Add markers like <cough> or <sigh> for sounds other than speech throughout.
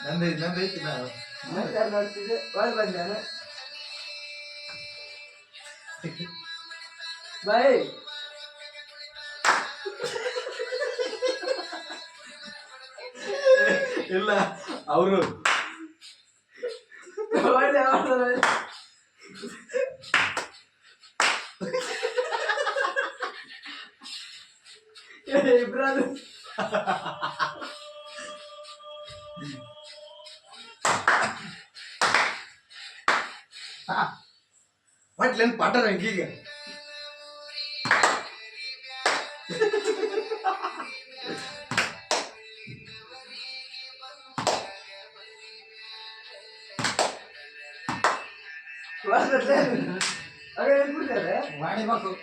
ನಂದು ನಂದು ಐತಿ ನಾವು ನೋಡ್ತಿದ್ದೆ ಒಳಗೆ ಬಂದಾನೆ ಬಾಯ್ ಇಲ್ಲ ಅವರು ಒಟ್ಲೇನ್ ಪಾಠ ಈಗ ಮಾಡಿ ಹೇಳ್ಬಿಡ್ತಾರೆ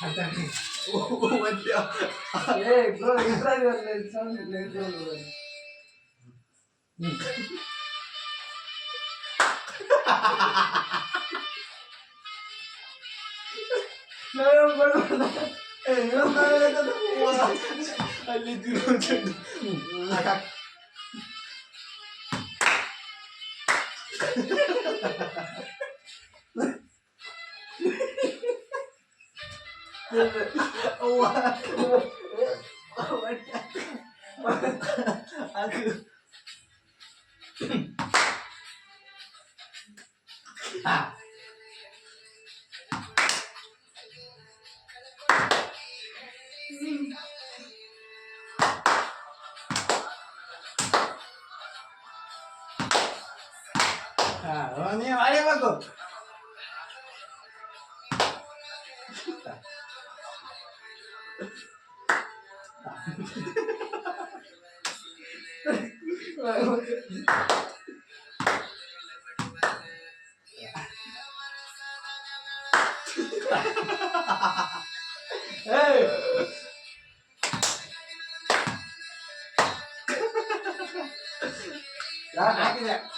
간단히. 오만 떼어 예, 그런 인사리언을 처음 내세우는 이런 걸로 예, 이런 걸로 해도 우와 빨리 들어오는데 아각 aku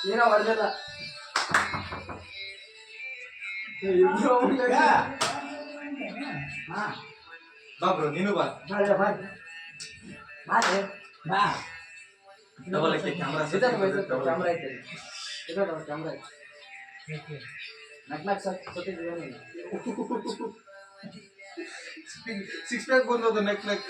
ಏನೋ ಹೊಡೆದಿಲ್ಲ ಇಬ್ರು ಯಾ. ಹಾ. ಬಾ ಬ್ರೋ ನೀನು ಬಾ ಬಾ ಡಬಲ್ ಕ್ಯಾಮ್ರಾ ಕ್ಯಾಮ್ರಾ ಐತೆ ಇದೋ ಕ್ಯಾಮ್ರಾ ಐತೆ ನಾಲ್ಕು ಸತ್ ಸತ್ತಿದ್ದೀವಿ ಸಿಕ್ಸ್ ಪ್ಯಾಕ್ ಬಂದದ ನೆಕ್ ನೆಕ್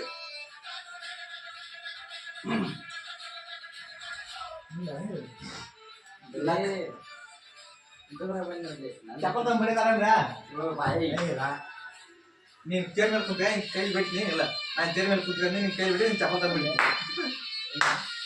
ಚಪ್ಪಲ್ ತಂದು ಬಾಯಿ ನೀನ್ ಚೇರ್ ಮೇಲೆ ಕೂತ್ಕ ಹಿಂಗ್ ಕೈ ಬಿಟ್ಟು ಇಲ್ಲ ನಾನು ಚೇರ್ ಮೇಲೆ ಕೂತ್ಕೊಂಡು ನೀನ್ ಕೈ ಬಿಟ್ಟು ನೀನ್ ಚಪ್ಪಲ್ ತಂದು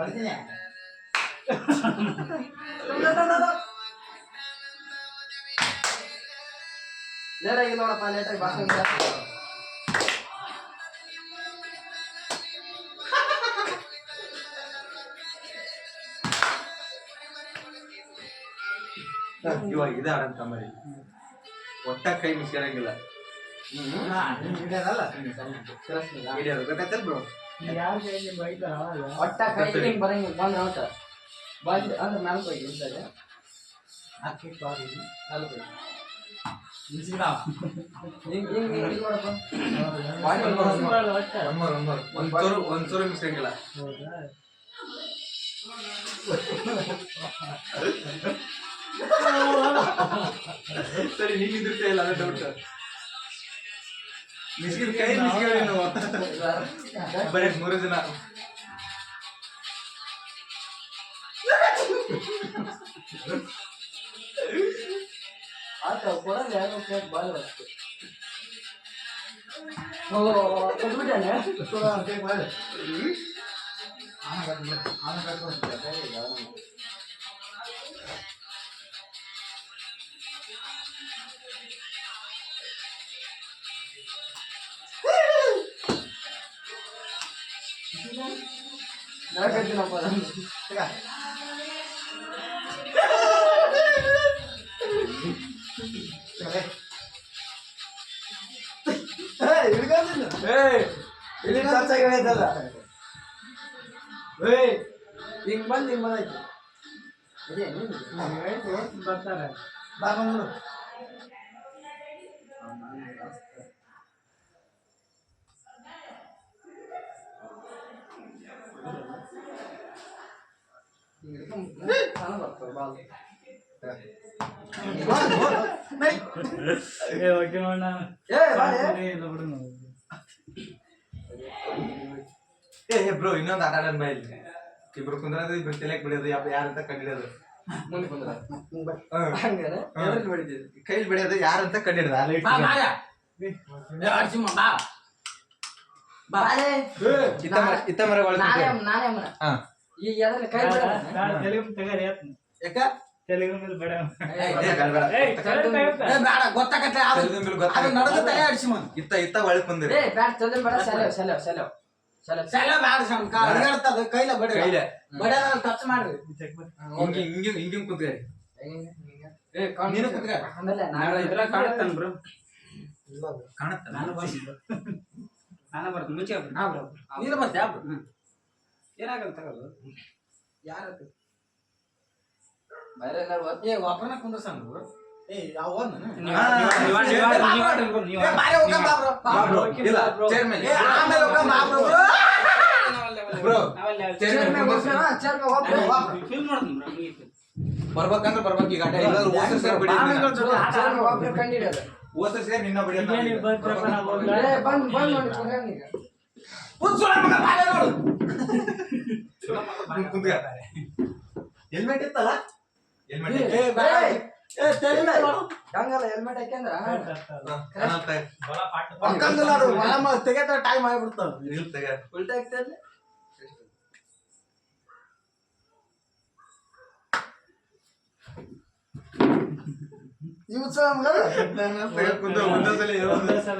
ಇದನ್ನೆಲ್ಲ ಬೇರೆ ಬಾ ನೋಡ ಬರ್ತೀನಿ ಲೇಟಾಗಿ ನೋಡಪ್ಪ ಲೇಟಾಗಿ ಭಾಷಣ ಇವಾಗ ಇದೆ ಆಡಂತ ಮರಿ ಒಟ್ಟ ಕೈ ಮಿಸ್ಕೊಳಂಗಿಲ್ಲ ಹಿಡಿಯೋದು ಗೊತ್ತಾಯ್ತಲ್ ಬ್ರೋ ಒಟ್ಟ ಕೈ ಹಿಂಗ್ ಬರಂಗಿಲ್ಲ ಬಂದ್ರೆ ಔಟ ಬಂದ್ ಅಂದ್ರೆ ನಾಲ್ಕು ಹೋಗಿ ಇಂಥದ್ದು ನಾಲ್ಕು ಹೋಗಿ ಹಿಂಗ್ ಹಿಂಗ್ ಹಿಂಗ್ ನೋಡಪ್ಪ ಬಾಡಿ ಒಂದ್ ನೋಡಪ್ಪ. ಮೂರು ಒಂದ್ ಮೂರು ಒಂದ್ ಚೂರು ಒಂದ್ ಚೂರು ಮಿಸ್ಟೇಕ್ ಇಲ್ಲ ಸರಿ ನೀನ್ ಇದ್ರಿಕೆ ಇಲ್ಲ ಅದೇ ಡೌಟ್ ಮಿಸ್ಕಿನ್ ಕೈ ಮಿಸ್ಕಿನ್ ನೀವು ಬರೀ ಮೂರು ಜನ ಆತ ಕೊಡಲ್ಲ ಯಾರೋ ಪ್ಲೇಟ್ ಬಾಲ್ ಅಷ್ಟೇ ಆನ ಕೊಟ್ಬಿಟ್ಟಾನೆ? ನರಕತ್ತಿನಪ್ಪ ನಾನು. ಏಯ್, ಹಿಡ್ಕೊಂಡಿಲ್ಲ. ಏಯ್, ಇಲ್ಲಿ touch ಆಗಿರೋದಲ್ಲ. ಏಯ್, ಹಿಂಗ್ ಬಂದ್ ಹಿಂಗ್ ಬಂದಾಯ್ತು. ಇದೆ, ನೀನು? ಬಾ ಬಂದ್ಬಿಡು. ಬ್ರೋ ಇನ್ನೊಂದು ಆಟ ಆಡೋಣ ಬಾ ಇಲ್ಲಿ. ಇಬ್ರು ಕುಂದ್ರದು ಇಬ್ರು ತಲೆಕ್ ಬಿಡೋದು ಯಾರಂತ ಕಂಡಿಡೋದು. ಮುಂದೆ ಕೈಲಿ ಬಿಡೋದು ಯಾರಂತ ಕಂಡಿಡೋದು ಅಲ್ಲಿ ಬಾಲೆ ಇತ್ತ ಮರ ಇತ್ತ ಮರ ಒಳಗೆ ನಾನೇ ಕುಂತ್ಕೊಳ್ಳಿ. ನಾನೇ ಹಾ. ಈ ಎದ್ರಲ್ಲಿ ಕೈ ಬಿಡ ಯಾಕ? ತೆಲುಗು ಮೇಲೆ ಬೇಡ. ಬೇಡ ಗೊತ್ತಾಗತ್ತೆ. ಅದು ಅದು ನಡೆದು ತಲೆ ಆಡಿಸಿ ಮನ್ ಇತ್ತ ಇತ್ತ ಒಳಗೆ ಕುಂದ್ರಿ. ಏ ಬೇಡ ಸೆಲೆವ್ ಸೆಲೆವ್ ಸೆಲೆವ್. ಸೆಲೆವ್ ಸೆಲೆ ಬೇಡ ಶಂಕ ಅಡ್ಗಾಡ್ತದ ಕೈಲ ಬಡ. ಕೈಲೆ. ಟಚ್ ಮಾಡ್ರಿ. ಹಿಂಗೆ ಹಿಂಗೆ ಹಿಂಗೆ ಕುಂತ್ಕೊಳ್ಳಿ ಏ ಕಣ್ ನೀನು. ಆಮೇಲೆ ನಾನು ಇದ್ರಾಗ ಕಾಣುತ್ತಾನ ಬ್ರೋ. ಕಾಣುತ್ತ ನಾನು ಬರ್ತೀನಿ. ನಾನು ಬರ್ತೀನಿ. ಮುಂಚೆ ನೀನು ಬರ್ತೀಯ ಏನಾಗಲ್ಲ ತಗೋದು ಯಾರ ಬೇರೆ ಎಲ್ಲಾರು ಏ ಒಬ್ಬರನ್ನ ಕುಂದ್ರಸನ್ ಯಾವ ಬಾರಿ ಹೋಗಂ ಬಾ ಬ್ರೋ ಇಲ್ಲ ಚೇರ್ಮನ್ ಏ ಬ್ರೋ ಬರ್ಬೇಕಂದ್ರೆ ಬರ್ಬೇಕು ಈಗ ಓಸರ್ ಸೇರ್. ನಿನ್ನ ಬಿಡಿ ಬಂದ್ ಬಂದ್ ಹೆಲ್ಮೆಟ್ ಇತ್ತಲ್ಲ? ಹೆಲ್ಮೆಟ್ ಹಾಕ್ಯಂದ್ರ ಪಕ್ಕಂದಲ್ಲ ಅದು. ಒಳ ತೆಗೆತ ಟೈಮ್ ಆಗ್ಬಿಡ್ತಾವ ಉಲ್ಟಾ ಮಗ ಒಂದೊಂದ್ಸಲ ಒಂದೇ ಸಲ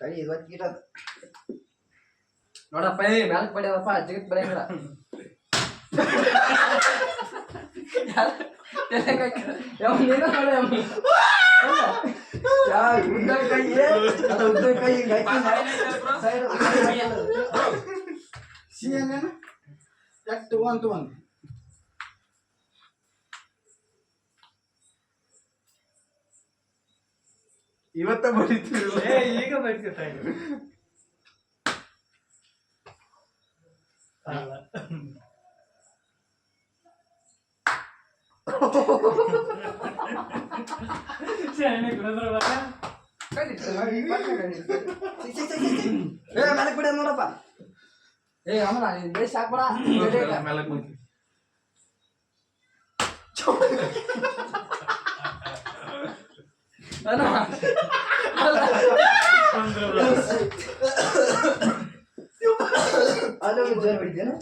ಕೈ ಇವತ್ತು ನೋಡಪ್ಪ ಏ ಮ್ಯಾಲಕ್ ಬಡಿಯೋದಪ್ಪ ಜಗತ್ ಬೆಳೆಯಂಗಿಲ್ಲ ಉದ್ದ ಕೈ ಉದ್ದ ಕೈ ಸೈಡ್ ಏನೇನು ಎಟ್ C, C, C, C, C. ಏ ಮ್ಯಾಲಕ್ ಬಿಡೋದು ನೋಡಪ್ಪ ಏ ಅಮ್ಮ ನೀನ್ ಬೇಸ್ ಹಾಕ್ಬೇಡ ಗಡಿ ಇಲ್ಲ. Ana. Allah. Alo विजय भैया ना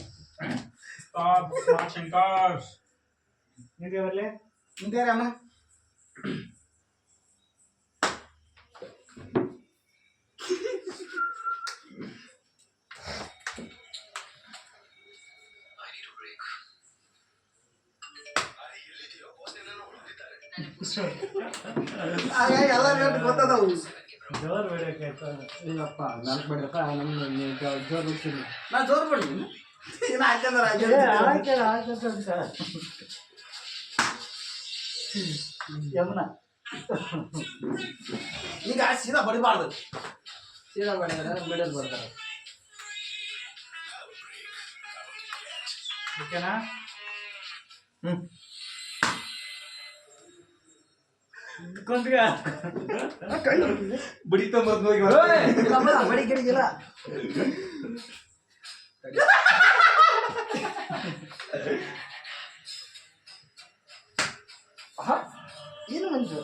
साक्षात्कार ये देवले इनका रामा ಹಾಗಾಗಿ ಎಲ್ಲ ರೇಟ್ ಗೊತ್ತದವು. ಜೋರ್ ಬಿಡಕ್ಕೆ ಇಲ್ಲಪ್ಪ ನಾಲ್ಕು ಬಿಡ್ರಪ್ಪ ನಮ್ಮ ಜೋರು ಬಿಡ್ತೀನಿ. ನಾ ಜೋರ್ ಬಿಡ್ತೀನಿ. ಇನ್ನು ಹಾಕ್ಯಂದ್ರೆ ಹಾಕ್ಯಂದ್ರೆ ಯಮುನ. ಈಗ ಸೀದಾ ಬಡಿಬಾರ್ದು. ಸೀದಾ ಬಡಿದ್ರೆ ಮಿಡಲ್ ಬರ್ತಾರೆ. ಓಕೆನಾ? ಹ್ಮ್. ಕೊಂದ್ಗ ಬಡಿ ತೊಂಬರ್ದು ಹೋಗಿ ಇಲ್ಲಪ್ಪ ಬಡಿ ಗಿಡಿಗಿಲ್ಲ ಏನು ಮಂಜು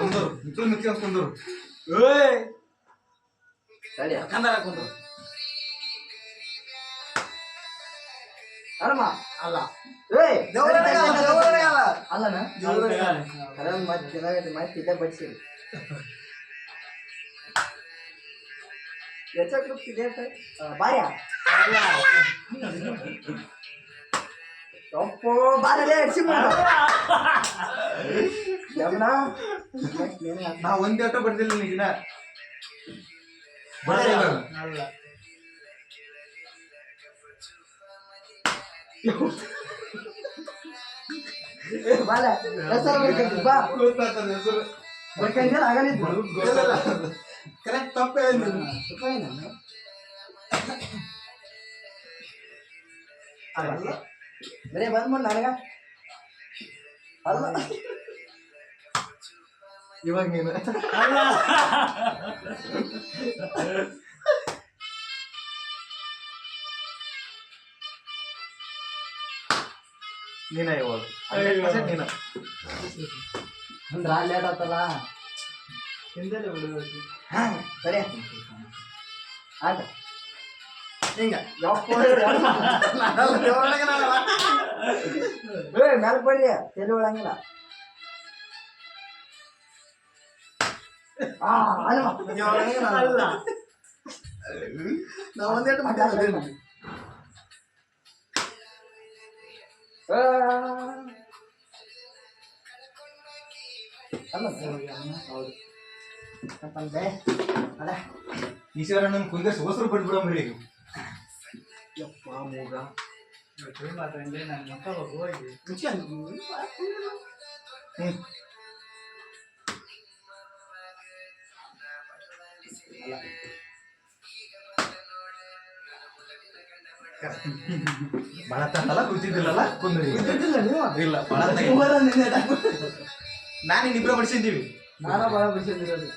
ಕುಂದರು ಮುಚ್ಚಿ ಕುಂದರು ಕಂದಾರ ಅಲ್ಲಮ್ಮ ಅಲ್ಲ. ಏಯ್ ಅಲ್ಲನ? ಮತ್ತೆ ಚೆನ್ನಾಗೈತೆ ಮತ್ತೆ ಬಡಿಸಿರಿ ಬಾರ್ಯ ಬಾರಲೇ ಯಮನ? ನಾ ಒಂದ್ ಆಟ ಬಡ್ದಿಲ್ಲ ನಿನಗಿನ ಅಲ್ಲ. <laughs> ಬಾಲ ಹೆಸರು ಬೇಕಂತ ಬಾ. ಗೊತ್ತಾಗ್ತದೆ ಹೆಸರು. ಬೇಕಂದ್ರೆ ಆಗಲಿದ್ದು. ಕರೆಕ್ಟ್ ತಪ್ಪೇ ಹೇಳಿದ್ದೀನಿ ಅಲ್ಲ. ಬರೇ ಬಂದ್ ಮಾಡಿ ನನಗ. ಅಲ್ಲ. ಇವಾಗ ನೀನು. ಅಲ್ಲ. <laughs> ನೀನ ಇವಾಗ. 100% ನೀನ ಅಂದ್ರ ಲೇಟ್ ಆತಲ್ಲ? ಹಿಂದೆ ಹಾಂ ಸರಿ. ಆಯ್ತು. ಹಿಂಗ. ನಾನಲ್ಲ ಏ ಮ್ಯಾಲ ಬಡ್ಲಿ ತಲೆ ಒಳಂಗಿಲ್ಲ ಆ ಅಲ್ಲ. ನಾ ಒಂದೇಟು ಮಾತಾಡ್ತೀನಿ ಈಶ್ವರ ನನ್ ಕುಂದರ್ಸಿ ಹೊಸರು ಬಿಟ್ಬಿಡಂಬ್ರಿ ಈಗ ಯಪ್ಪ ಮೂಗ ಮಾತಾಡಿ ನನ್ನ ಮಕ್ಕ ಹೋಗಿ ಹ್ಮ್ ಬಹಳ ತಲ್ಲ ಕೂತಿದ್ದಿಲ್ಲಲ್ಲ ಕುಂದ್ರಿ ಗೊತ್ತಿಲ್ಲ ನೀವು ಇಲ್ಲ ಬಹಳ ನಾನೇ ಇಬ್ರ ಬಡಿಸಿದ್ದೀವಿ ನಾನ ಭಾಳ ಬಿಡಿಸಿದಿರೋದು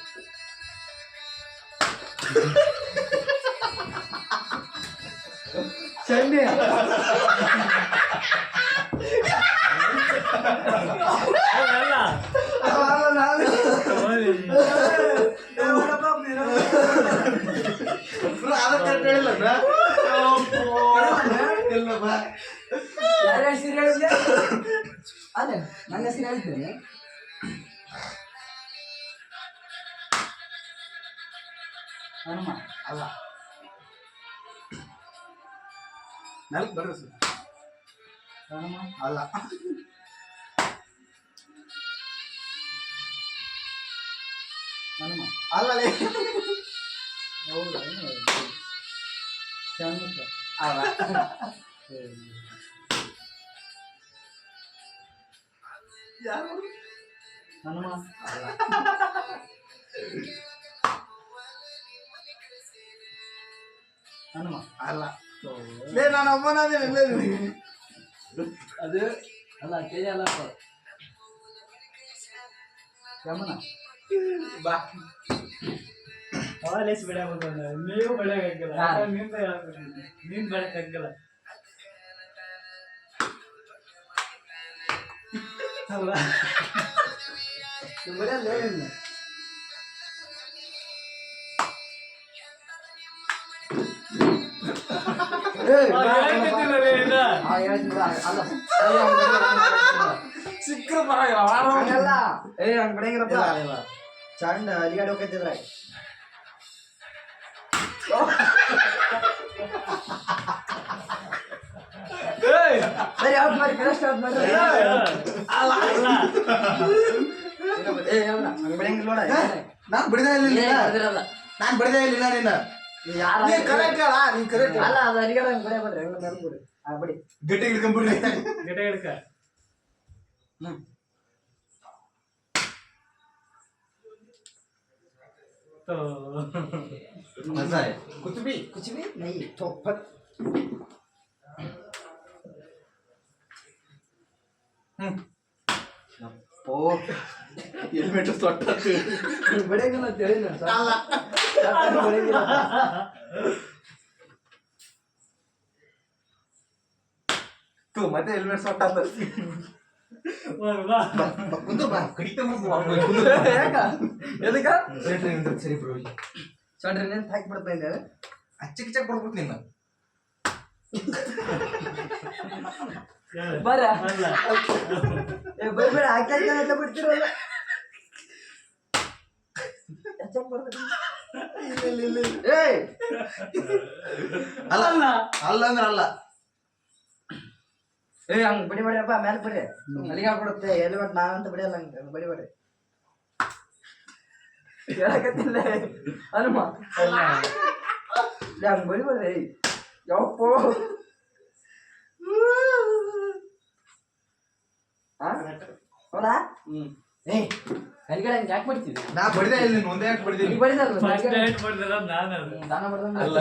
ಚಂಡಿ ಅಲ್ಲ ಅಲ್ಲ ನಾನು ಅದೇ ನನ್ನ ಹೆಸರು ಹೇಳಿದ್ದೇನೆ ಹನುಮ ಅಲ್ಲ ನಾಲ್ಕು ಬರ್ರಿ ಸರ್ ಹನುಮ ಅಲ್ಲ ಹನುಮ ಅಲ್ಲಲೇ ಹೌದು Jangan lupa. ala, Ya. Mana mah? Mana mah? Allah. లే నా నమ్మనాది లేదు అదే అలా చేయాలా ఏమన్నా ಹಾಲೇಸ್ ಬಿಡಬೇಕು ನೀವು ಬೆಳೆಯಕ್ಕಾಗಲ್ಲ. ನಿಂದ ನೀನ್ ಬೆಳಕಾಗಲ್ಲ ಅಲ್ಲ. ಬರೀ ಅಲ್ಲಿ ಹೇಳಿಲ್ಲ ಏ. ಸಿಕ್ಕರು ಪರವಾಗಿಲ್ಲ ಹಂಗ್ ಅಲಿಗಾಡ್ ಹೋಗ್ತಿದ್ರೆ. ಸರಿ ಔಟ್ ಮಾಡಿ ಕರೆಕ್ಟ್ ಔಟ್ ಮಾಡಿ ಅಲ್ಲ ಏ ಅವ್ನ ಹಂಗ್ ಬಿಡಂಗಿಲ್ಲ ನೋಡ ನಾನ್ ಬಿಡದೇ ಇಲ್ಲ ನಿನ್ನ. ನಾನ್ ಬಿಡದೇ ಇಲ್ಲ ನಿನ್ನ ಯಾರ ನೀ ಕರೆಕ್ಟ್ ಹೇಳ ನೀನ್ ಕರೆಕ್ಟ್ ಅಲ್ಲ ಅದು ಅಲಿಗಾಡ್ ಹಂಗ್ ಬಿಡ ಬಿಡ್ರಿ ಹಂಗ್ ನೆನ್ಬಿಡ್ರಿ ಆ ಬಿಡಿ ಗಟ್ಟಿ ಹಿಡ್ಕೊಂಡ್ಬಿಡ್ರಿ ಗಿಡ ಹಿಡ್ಕ ಹ್ಮ್ ತೋ ಮಜಾ ಕುತ್ಬಿ कुछ भी नहीं चौपट ಓ ಹೆಲ್ಮೆಟ್ ತೊಟ್ಟ ಬಡಿಯಂಗಿಲ್ಲ ಅಂತ ಹೇಳಿದ್ನ ಸರ್ ಬಡಿಯಂಗಿಲ್ಲ ತೂ ಮತ್ತೆ ಹೆಲ್ಮೆಟ್ ಸೊಟ್ಟ ಸರಿ ಬ್ರೋ ಸಡ್ರಿ ನೆನ್ಪ್ ಹಾಕಿ ಬಿಡ್ತಾ ಇದ್ದೆ ಅಚ್ಚಕ್ ಚಕ್ ಕೊಡ್ಬಿಟ್ಟು ನಿನ್ನ ಬರ ಬರ್ಬೇಡ ಹಾಕಿ ಅಂತ ಬಿಡ್ತಿರಲ್ಲ ಏಯ್ ಅಲ್ಲ ಅಲ್ಲ ಅಂದ್ರೆ ಅಲ್ಲ ಏ ಹಂಗ್ ಬಡಿ ಬಡಿಯಪ್ಪ ಮೇಲೆ ಬಡಿ ಅಲ್ಲಿಗೆ ಹಾಕೊಡುತ್ತೆ ಎಲ್ಲಿ ಬಟ್ ನಾನಂತ ಬಡಿಯಲ್ಲ ಹಂಗ ಬಡಿ ಬಡಿ. ಹೇಳಕತ್ತಿಲ್ಲ. ಹನುಮ ಹಂಗ್ ಬಡಿ ಬಡಿ. ಯಪ್ಪೋ? ಹೌದಾ? ಕರಿಗಡೆ ಹಂಗೆ ಯಾಕೆ ಬಡಿತಿದ್ದೆ? ನಾ ಬಡಿದೆ ಇಲ್ಲ ಯಾಕೆ ನೀ ಬಡಿದಲ್ಲ ಫಸ್ಟ್ ಡೇಟ್ ನಾನು ಅಲ್ಲ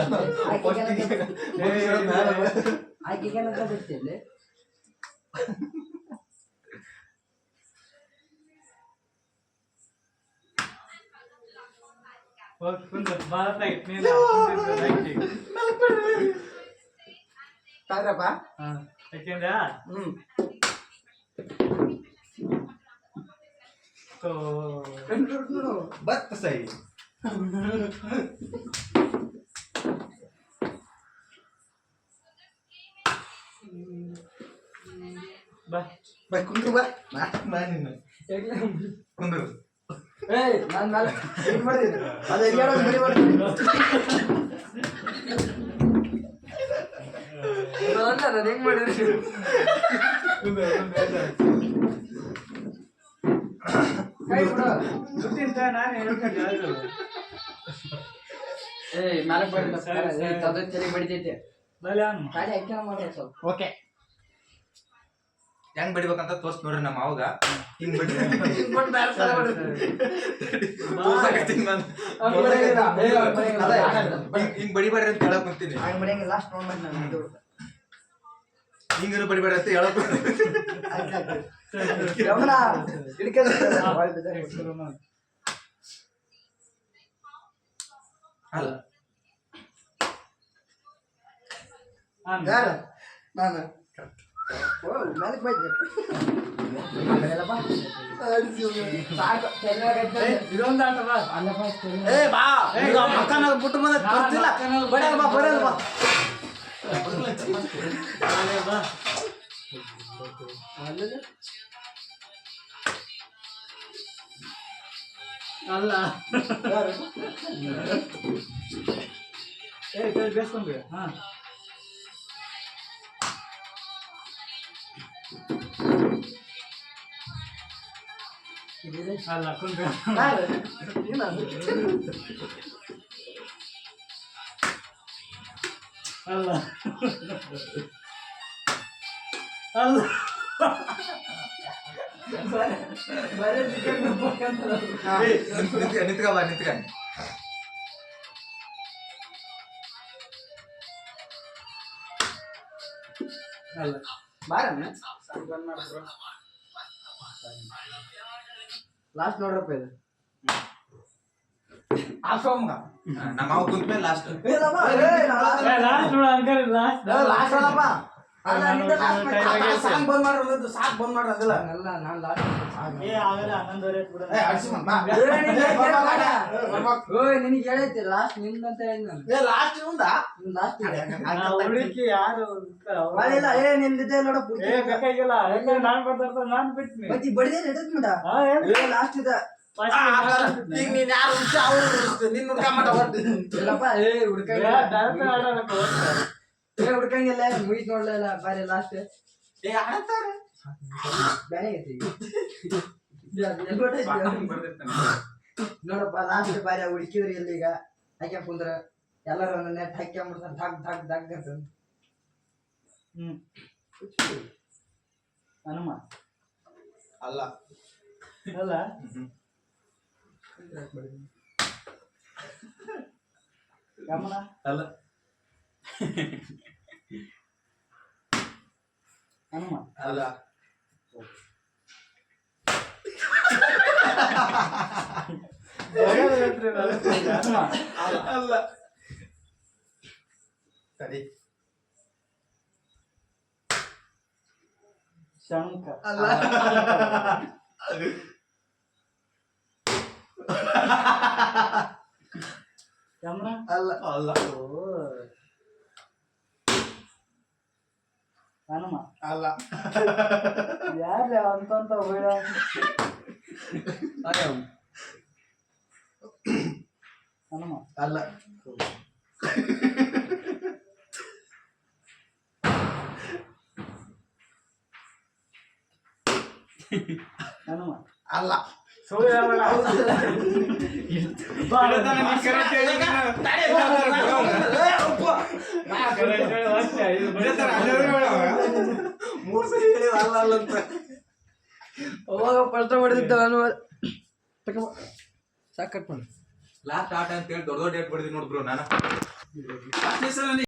Tak ada apa? Ah, ikan dah. Hmm. Tuh. Kan dulu. <laughs> ಬಾ. ಬಾ ಕುಂದ್ರು ಬಾ. ನಾ ನಾ ನಿನ್ನ. ಕುಂದ್ರು? ಏಯ್ ನಾನು ಮೇಲೆ ಹಿಂಗ್ ಮಾಡಿದ್ದೀನಿ ಅದು ಎಲ್ಲಿಯಾಡೋದು ಬಡಿ ಮಾಡ್ತೀನಿ ನಾನು ಹೆಂಗೆ ಮಾಡಿದ್ದೀನಿ ಕೈ ಬಿಡು. ದುಡ್ಡಿಂತ ನಾನು ಹೇಳ್ಕೊಂಡು ಏಯ್ ಮ್ಯಾಲಕ್ ಬಡಿ ಸರಿ, ಸರಿ. ತದ ತಲೆ ಬಡಿತೈತೆ. ಮೇಲೆ ಅವ್ನು. ಗಾಡಿ ಹಾಕ್ಯಾನ ಮಾಡೋದು ಸ್ವಲ್ಪ. ಓಕೆ. ಹೆಂಗ್ ಬಡಿಬೇಕಂತ ತೋರ್ಸ್ ನೋಡ್ರಿ ನಮ್ಮ ಅವಾಗ ಹಿಂಗ್ ಬಡಿ. ತೋರ್ಸಕತ್ತೀನಿ ನಾನು. ಹಿಂಗ್- ಬಡಿಬೇಡ್ರಿ ಅಂತ ಹೇಳಕ್ ಕುಂತೀನಿ. ಹಿಂಗೇನು ಬಡಿಬೇಡ್ರಿ ಅಂತ ಹೇಳಕ್. ಅಲ್ಲ. ನಾನು. ಬಿಟ್ಟು ಬಂದ ಬರ್ತಿಲ್ಲ ಬಡಿಯಲ್ಲ ಬಾ ಬಡಿಯಲ್ಲ ಬಾ ಅಲ್ಲೇ? ಏ ಬೇಸ್ಕೊಂಡ್ರಿ ಹಾ Allah, kon be. Allah, Allah. Hala. Bare juga merupakan Eh, kan, nanti kawan, nanti kan. Allah, ya? Sanggupan mas bro. Last ನೋಡ್ರಪ್ಪ ಇದು ಆ ಸೋಮ್ಗ ನಮ್ಮ ಅವ ಕುಂತ ಮೇಲೆ ಲಾಸ್ಟ್ ಲಾಸ್ಟ್ ನೋಡ ಅಂಕಲ್ ಲಾಸ್ಟ್ ಬಗ್ಗೆ ಸಾಕ್ ಬಂದ್ ಮಾಡ್ರಲ್ಲ ಸಾಕ್ ಬಂದ್ ಮಾಡ್ರಲ್ಲ. ಅಲ್ಲ ನಾನ್ ಲಾಸ್ಟ್ ಏ. ಏ ನಿನಗೆ ಹೇಳೈತಿ ಲಾಸ್ಟ್ ಹೇಳಿದ್ ಏ ಲಾಸ್ಟ್ ಮುಂದ ಹುಡುಕಿ ಯಾರು ಇಲ್ಲ ಏ ನೋಡ ಏ ಬೇಕಾಗಿಲ್ಲ ನಾನ್ ನಾನ್ ಬಿಟ್ನಿ ಮತ್ತೆ ಬಡಿದೆ ಏ ಲಾಸ್ಟ್ ಇದೆ. ಈಗ ನೀನ್ ಯಾರು ಅವ್ರು ನಿನ್ ಹುಡ್ಕ ಇಲ್ಲಪ್ಪ ಏ ಏ, ಹುಡ್ಕಂಗಿಲ್ಲ. ಏ ಮುಗಿತ್ ನೋಡ್ಲಿಲ್ಲ ಬಾರಿ ಲಾಸ್ಟ್ ಏ ಆಡ್ತಾರೆ ನೋಡಪ್ಪ ಲಾಸ್ಟ್ ಬಾರಿ ಹುಡುಕಿದ್ರಿ ಇಲ್ಲಿ ಈಗ ಹಾಕ್ಯ ಕುಂದ್ರ ಎಲ್ಲರೂ ಒಂದ್ ನೆಟ್ ಹಾಕ್ಕೊಂಡ್ಬಿಡ್ತಾರ ಧಗ್ ಧಗ್ ಧಗ್ ಅಂತ ಹ್ಮ್. ಹನುಮ. ಅಲ್ಲ. ಅಲ್ಲ? ಗಮನ ಅಲ್ಲ. ಹನುಮ. ಅಲ್ಲ. അല്ല. തടി. ശങ്ക അല്ല. അല്ല. അല്ല. ഓ. ಹನುಮ ಅಲ್ಲ <laughs> ಯಾರ್ಲಿ ಅಂತಂತ ಬೇಡ ಹನುಮ ಅಲ್ಲ ಹನುಮ ಅಲ್ಲ ಮೂರ್ ಸರಿ ಹೇಳಿ ಅಲ್ಲ ಅಲ್ಲ ಅಂತ. ಅವಾಗ ನಾನು. ಸಾಕಟ್ ಮಾಡಿ. ಲಾಸ್ಟ್ ಆಟ ಅಂತ ಹೇಳಿ ದೊಡ್ಡ ದೊಡ್ಡ ಡೇಟ್ ಬಡಿದಿ ನೋಡ್ಬ್ರು ನಾನು.